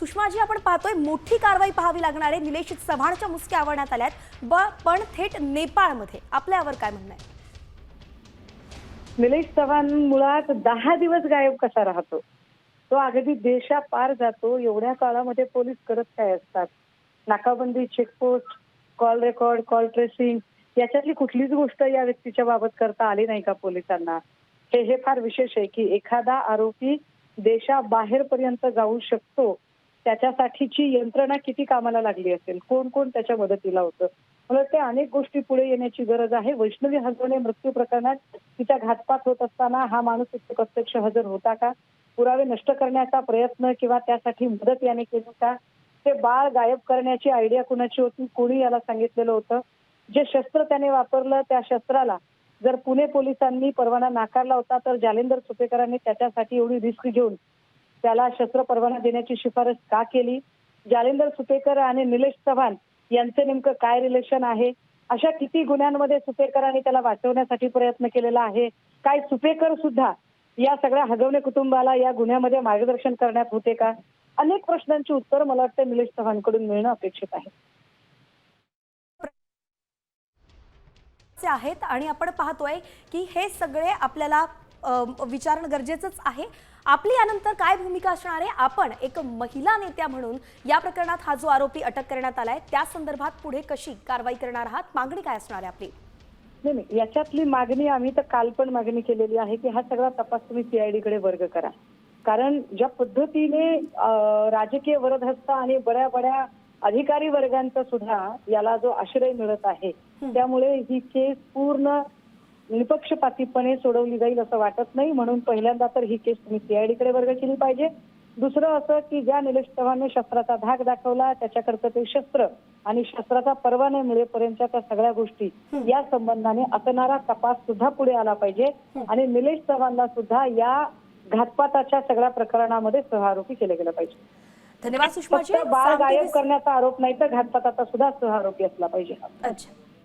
सुषमाजी आपण पाहतोय मोठी कारवाई पाहावी लागणारे निलेश चव्हाणच्या मुसक्या आवडण्यात आल्यात. ब पण थेट नेपाळमध्ये. आपल्यावर काय म्हणणं आहे? निलेश चव्हाण मुळात दहा दिवस गायब कसा राहतो? तो अगदी देशापार जातो. एवढ्या काळामध्ये पोलीस करत काय असतात? नाकाबंदी checkpost call record call tracing याच्यातली कुठलीच गोष्ट या व्यक्तीच्या बाबत करता आली नाही का पोलिसांना? हे हे फार विशेष आहे की एखादा आरोपी देशाबाहेर पर्यंत जाऊ शकतो त्याच्यासाठीची यंत्रणा किती कामाला लागली असेल? कोण कोण त्याच्या मदतीला होतं? मला ते अनेक गोष्टी पुढे येण्याची गरज आहे. वैष्णवी हजवणे मृत्यू प्रकरणात तिचा घातपात होत असताना हा माणूस तिथे प्रत्यक्ष हजर होता का? पुरावे नष्ट करण्याचा प्रयत्न किंवा त्यासाठी मदत याने केली का? ते बाळ गायब करण्याची आयडिया कुणाची होती? कोणी याला सांगितलेलं होतं? जे शस्त्र त्याने वापरलं त्या शस्त्राला जर पुणे पोलिसांनी परवाना नाकारला होता तर जालेंदर सुपेकरांनी त्याच्यासाठी एवढी रिस्क घेऊन त्याला शस्त्र परवाना देण्याची शिफारस का केली? जालेंदर सुपेकर आणि निलेश चव्हाण यांचे नेमकं काय रिलेशन आहे? अशा किती गुन्ह्यांमध्ये सुपेकरांनी त्याला वाचवण्यासाठी प्रयत्न केलेला आहे? काय सुपेकर सुद्धा या सगळ्या हगवणे कुटुंबाला या गुन्ह्यामध्ये मार्गदर्शन करण्यात होते का? अनेक प्रश्नांची उत्तर मला वाटतं निलेश चव्हाणकडून मिळणं अपेक्षित आहे. आहेत आणि आपण पाहतोय की हे सगळे आपल्याला विचारणं गरजेचंच आहे. आपली यानंतर काय भूमिका असणार आहे? आपण एक महिला नेत्या म्हणून या प्रकरणात हा जो आरोपी अटक करण्यात आलाय त्या संदर्भात पुढे कशी कारवाई करणार आहात? मागणी काय असणार आहे आपली? नाही नाही. याच्यातली मागणी आम्ही तर काल पण मागणी केलेली आहे की हा सगळा तपास तुम्ही सीआयडी कडे वर्ग करा. कारण ज्या पद्धतीने राजकीय वरदहस्त आणि बड्या बड्या अधिकारी वर्गांचा सुद्धा याला जो आश्रय मिळत आहे त्यामुळे ही केस पूर्ण निपक्षपातीपणे सोडवली जाईल असं वाटत नाही. म्हणून पहिल्यांदा तर ही केस तुम्ही सीआयडी कडे वर्ग केली पाहिजे. दुसरं असं की ज्या निलेश चव्हाणने शस्त्राचा धाक दाखवला त्याच्याकडचं ते शस्त्र आणि शस्त्राचा परवाना मिळेपर्यंतच्या त्या सगळ्या गोष्टी या संबंधाने असणारा तपास सुद्धा पुढे आला पाहिजे. आणि निलेश चव्हाणला सुद्धा या घातपाताच्या सगळ्या प्रकरणामध्ये सहआरोपी केलं गेलं पाहिजे. धन्यवाद फक्त बाळ गायब करण्याचा आरोप नाही तर घातपाताचा सुद्धा सहआरोपी असला पाहिजे. अच्छा.